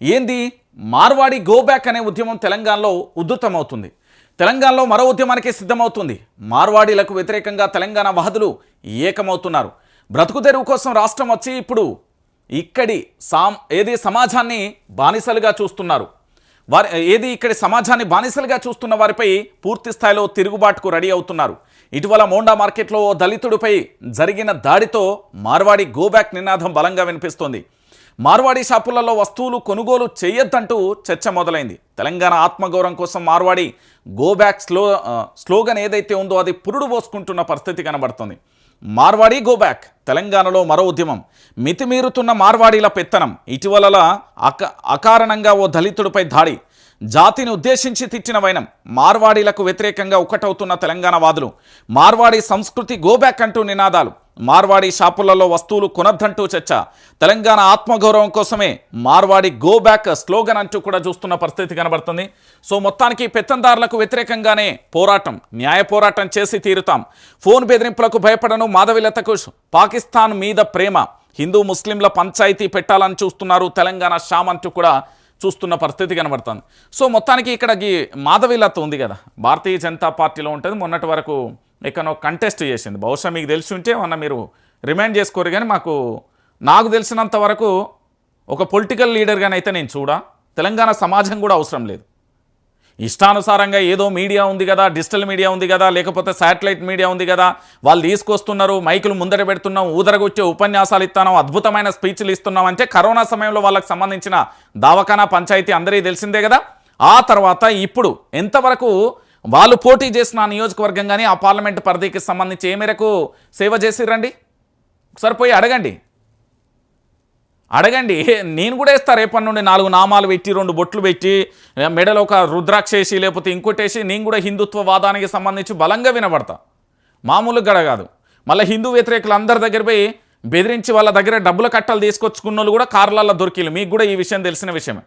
ఏంది? మార్వాడి గోబ్యాక్ అనే ఉద్యమం తెలంగాణలో ఉధృతమవుతుంది. తెలంగాణలో మరో ఉద్యమానికి సిద్ధమవుతుంది. మార్వాడీలకు వ్యతిరేకంగా తెలంగాణ వహదులు ఏకమవుతున్నారు. బ్రతుకు తెరువు కోసం రాష్ట్రం వచ్చి ఇప్పుడు ఇక్కడి సాం ఏది సమాజాన్ని బానిసలుగా చూస్తున్నారు. వారి ఏది ఇక్కడి సమాజాన్ని బానిసలుగా చూస్తున్న వారిపై పూర్తి స్థాయిలో తిరుగుబాటుకు రెడీ అవుతున్నారు. ఇటీవల మోండా మార్కెట్లో దళితుడిపై జరిగిన దాడితో మార్వాడి గోబ్యాక్ నినాదం బలంగా వినిపిస్తోంది. మార్వాడి షాపులలో వస్తువులు కొనుగోలు చేయొద్దంటూ చర్చ మొదలైంది. తెలంగాణ ఆత్మగౌరవం కోసం మార్వాడి గోబ్యాక్ స్లో స్లోగన్ ఏదైతే ఉందో అది పురుడు పోసుకుంటున్న పరిస్థితి కనబడుతుంది. మార్వాడి గోబ్యాక్ తెలంగాణలో మరో ఉద్యమం. మితిమీరుతున్న మార్వాడీల పెత్తనం. ఇటీవల అక అకారణంగా ఓ దళితుడిపై దాడి. జాతిని ఉద్దేశించి తిట్టిన వైనం. మార్వాడీలకు వ్యతిరేకంగా ఒకటవుతున్న తెలంగాణ వాదులు. మార్వాడి సంస్కృతి గోబ్యాక్ అంటూ నినాదాలు. మార్వాడి షాపులలో వస్తువులు కొనద్దంటూ చర్చ. తెలంగాణ ఆత్మగౌరవం కోసమే మార్వాడి గో బ్యాక్ స్లోగన్ అంటూ కూడా చూస్తున్న పరిస్థితి కనబడుతుంది. సో మొత్తానికి పెత్తందారులకు వ్యతిరేకంగానే పోరాటం న్యాయ పోరాటం చేసి తీరుతాం. ఫోన్ బెదిరింపులకు భయపడను మాధవిలతకు పాకిస్తాన్ మీద ప్రేమ హిందూ ముస్లింల పంచాయతీ పెట్టాలని చూస్తున్నారు తెలంగాణ షామ్ అంటూ కూడా చూస్తున్న పరిస్థితి కనబడుతుంది. సో మొత్తానికి ఇక్కడ ఈ మాధవీలత ఉంది కదా భారతీయ జనతా పార్టీలో ఉంటుంది. మొన్నటి వరకు ఎక్కడో కంటెస్ట్ చేసింది. బహుశా మీకు తెలిసి ఉంటే మొన్న మీరు రిమైండ్ చేసుకోరు కానీ మాకు నాకు తెలిసినంత వరకు ఒక పొలిటికల్ లీడర్గానైతే నేను చూడా. తెలంగాణ సమాజం కూడా అవసరం లేదు. ఇష్టానుసారంగా ఏదో మీడియా ఉంది కదా డిజిటల్ మీడియా ఉంది కదా లేకపోతే శాటిలైట్ మీడియా ఉంది కదా వాళ్ళు తీసుకొస్తున్నారు మైకులు ముందర పెడుతున్నాం ఊదరగొచ్చే ఉపన్యాసాలు ఇస్తున్నాం అద్భుతమైన స్పీచ్లు ఇస్తున్నాం అంటే కరోనా సమయంలో వాళ్ళకి సంబంధించిన దావఖానా పంచాయతీ అందరికీ తెలిసిందే కదా. ఆ తర్వాత ఇప్పుడు ఎంతవరకు వాళ్ళు పోటీ చేసిన ఆ నియోజకవర్గం కానీ ఆ పార్లమెంట్ పరిధికి సంబంధించి ఏ మేరకు సేవ చేసిరండి ఒకసారి పోయి అడగండి. అడగండి. నేను కూడా వేస్తా. రేపటి నుండి నాలుగు నామాలు పెట్టి రెండు బొట్లు పెట్టి మెడలో ఒక రుద్రాక్ష వేసి లేకపోతే ఇంకోటేసి నేను కూడా హిందుత్వ వాదానికి సంబంధించి బలంగా వినబడతా. మామూలు గడ కాదు. మళ్ళీ హిందూ వ్యతిరేకులు అందరి దగ్గర పోయి బెదిరించి వాళ్ళ దగ్గర డబ్బుల కట్టలు తీసుకొచ్చుకున్న వాళ్ళు కూడా కార్లలో దొరికిలు మీకు కూడా ఈ విషయం తెలిసిన విషయమే.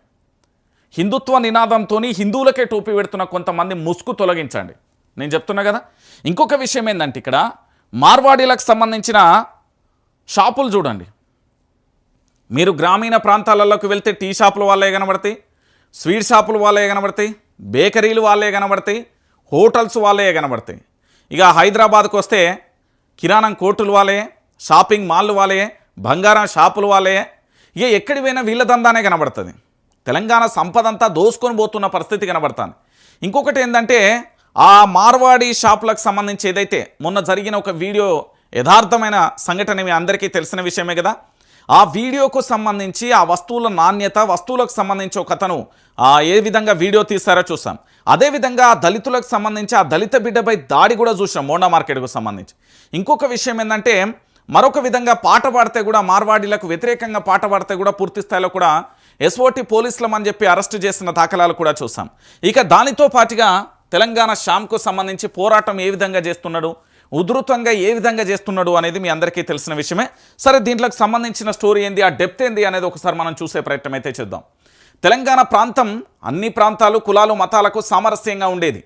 హిందుత్వ నినాదంతో హిందువులకే టోపీ పెడుతున్న కొంతమంది ముసుగు తొలగించండి. నేను చెప్తున్నా కదా? ఇంకొక విషయం ఏంటంటే ఇక్కడ మార్వాడీలకు సంబంధించిన షాపులు చూడండి. మీరు గ్రామీణ ప్రాంతాలలోకి వెళ్తే టీ షాపులు వాళ్ళే కనబడతాయి స్వీట్ షాపులు వాళ్ళే కనబడతాయి బేకరీలు వాళ్ళే కనబడతాయి హోటల్స్ వాళ్ళే కనబడతాయి. ఇక హైదరాబాద్కు వస్తే కిరాణం కోర్టులు వాళ్ళే షాపింగ్ మాల్లు వాళ్ళే బంగారం షాపులు వాళ్ళే. ఇక ఎక్కడి పోయినా వీళ్ళ దందానే కనబడుతుంది. తెలంగాణ సంపదంతా దోసుకొని పోతున్న పరిస్థితి కనబడుతుంది. ఇంకొకటి ఏంటంటే ఆ మార్వాడి షాపులకు సంబంధించి ఏదైతే మొన్న జరిగిన ఒక వీడియో యథార్థమైన సంఘటన మీ అందరికీ తెలిసిన విషయమే కదా? ఆ వీడియోకు సంబంధించి ఆ వస్తువుల నాణ్యత వస్తువులకు సంబంధించి ఒక అతను ఏ విధంగా వీడియో తీస్తారో చూసాం అదేవిధంగా ఆ దళితులకు సంబంధించి ఆ దళిత బిడ్డపై దాడి కూడా చూసాం మోండా మార్కెట్కు సంబంధించి. ఇంకొక విషయం ఏంటంటే మరొక విధంగా పాట పాడితే కూడా మార్వాడీలకు వ్యతిరేకంగా పాట పాడితే కూడా పూర్తి స్థాయిలో కూడా ఎస్ఓటి పోలీసులం అని చెప్పి అరెస్ట్ చేసిన దాఖలాలు కూడా చూసాం. ఇక దానితో పాటుగా తెలంగాణ షామ్కు సంబంధించి పోరాటం ఏ విధంగా చేస్తున్నాడు ఉధృతంగా ఏ విధంగా చేస్తున్నాడు అనేది మీ అందరికీ తెలిసిన విషయమే. సరే దీంట్లోకి సంబంధించిన స్టోరీ ఏంది ఆ డెప్త్ ఏంది అనేది ఒకసారి మనం చూసే ప్రయత్నం అయితే చేద్దాం. తెలంగాణ ప్రాంతం అన్ని ప్రాంతాలు కులాలు మతాలకు సామరస్యంగా ఉండేది.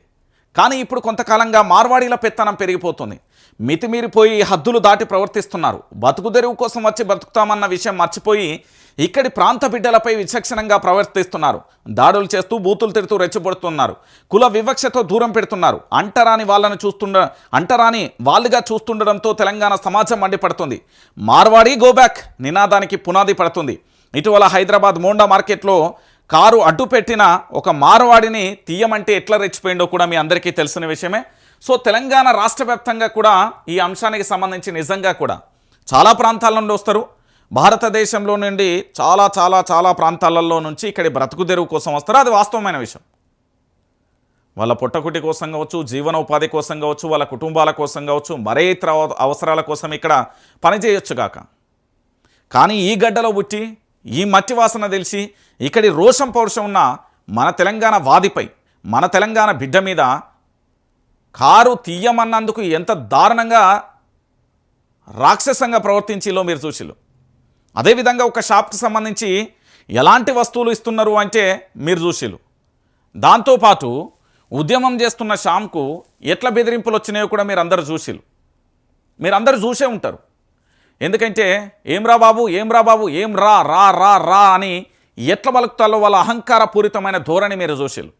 కానీ ఇప్పుడు కొంతకాలంగా మార్వాడీల పెత్తనం పెరిగిపోతుంది. మితిమీరిపోయి హద్దులు దాటి ప్రవర్తిస్తున్నారు. బతుకుదెరువు కోసం వచ్చి బతుకుతామన్న విషయం మర్చిపోయి ఇక్కడి ప్రాంత బిడ్డలపై విచక్షణంగా ప్రవర్తిస్తున్నారు. దాడులు చేస్తూ బూతులు తిడుతూ రెచ్చగొడుతున్నారు. కుల వివక్షతో దూరం పెడుతున్నారు. అంటరాని వాళ్ళను చూస్తుండ అంటరాని వాళ్ళుగా చూస్తుండడంతో తెలంగాణ సమాజం మండిపడుతుంది. మార్వాడి గోబ్యాక్ నినాదానికి పునాది పడుతుంది. ఇటీవల హైదరాబాద్ మోండా మార్కెట్లో కారు అడ్డుపెట్టిన ఒక మార్వాడిని తీయమంటే ఎట్లా రెచ్చిపోయిందో కూడా మీ అందరికీ తెలిసిన విషయమే. సో తెలంగాణ రాష్ట్ర కూడా ఈ అంశానికి సంబంధించి నిజంగా కూడా చాలా ప్రాంతాల నుండి వస్తారు. భారతదేశంలో నుండి చాలా చాలా చాలా ప్రాంతాలలో నుంచి ఇక్కడి బ్రతుకు తెరువు కోసం వస్తారు. అది వాస్తవమైన విషయం. వాళ్ళ పుట్టకుటి కోసం కావచ్చు జీవనోపాధి కోసం కావచ్చు వాళ్ళ కుటుంబాల కోసం కావచ్చు మరే ఇతర అవసరాల కోసం ఇక్కడ పనిచేయొచ్చు కాక. కానీ ఈ గడ్డలో పుట్టి ఈ మట్టి వాసన తెలిసి ఇక్కడి రోషం పౌరుషం ఉన్న మన తెలంగాణ వాదిపై మన తెలంగాణ బిడ్డ మీద కారు తీయమన్నందుకు ఎంత దారుణంగా రాక్షసంగా ప్రవర్తించిలో మీరు చూసిలో అదేవిధంగా ఒక షాప్కి సంబంధించి ఎలాంటి వస్తువులు ఇస్తున్నారు అంటే మీరు చూసిలు దాంతోపాటు ఉద్యమం చేస్తున్న షామ్కు ఎట్ల బెదిరింపులు వచ్చినాయో కూడా మీరు అందరు చూసిలు మీరందరూ చూసే ఉంటారు. ఎందుకంటే ఏం రా బాబు ఏం రా బాబు ఏం రా రా రా రా అని ఎట్ల బలుకుతాలో వాళ్ళ అహంకారపూరితమైన ధోరణి మీరు చూసిలు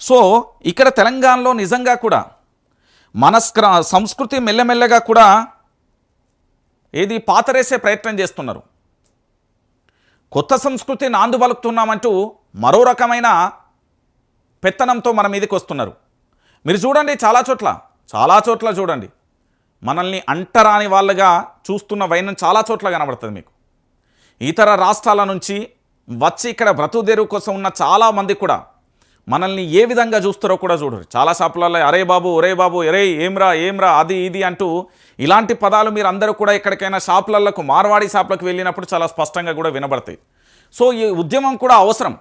సో ఇక్కడ తెలంగాణలో నిజంగా కూడా మన సంస్కృతి మెల్లమెల్లగా కూడా ఏది పాతరేసే ప్రయత్నం చేస్తున్నారు. కొత్త సంస్కృతి నాందు బలుకుతున్నామంటూ మరో రకమైన పెత్తనంతో మన మీదకి వస్తున్నారు. మీరు చూడండి చాలా చోట్ల చాలా చోట్ల చూడండి. మనల్ని అంటరాని వాళ్ళగా చూస్తున్న వైనం చాలా చోట్ల కనబడుతుంది మీకు. ఇతర రాష్ట్రాల నుంచి వచ్చి ఇక్కడ బ్రతుదేరు కోసం ఉన్న చాలామంది కూడా మనల్ని ఏ విధంగా చూస్తారో కూడా చూడరు. చాలా షాపులలో అరే బాబు ఒరే బాబు ఎరే ఏమ్రా ఏమ్రా అది ఇది అంటూ ఇలాంటి పదాలు మీరు అందరూ కూడా ఎక్కడికైనా షాపులకు మార్వాడి షాపులకు వెళ్ళినప్పుడు చాలా స్పష్టంగా కూడా వినబడతాయి. సో ఈ ఉద్యమం కూడా అవసరం.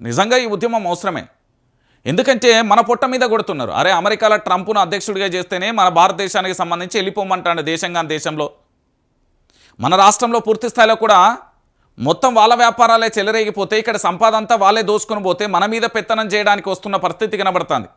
నిజంగా ఈ ఉద్యమం అవసరమే. ఎందుకంటే మన పొట్ట మీద కొడుతున్నారు. అరే అమెరికాలో ట్రంప్ను అధ్యక్షుడిగా చేస్తేనే మన భారతదేశానికి సంబంధించి వెళ్ళిపోమంటాడు దేశంగా దేశంలో. మన రాష్ట్రంలో పూర్తి స్థాయిలో కూడా మొత్తం వాళ్ళ వ్యాపారాలే చెలరేగిపోతే ఇక్కడ సంపాద అంతా వాళ్ళే దోసుకొని పోతే మన మీద పెత్తనం చేయడానికి వస్తున్న పరిస్థితి కనబడుతుంది.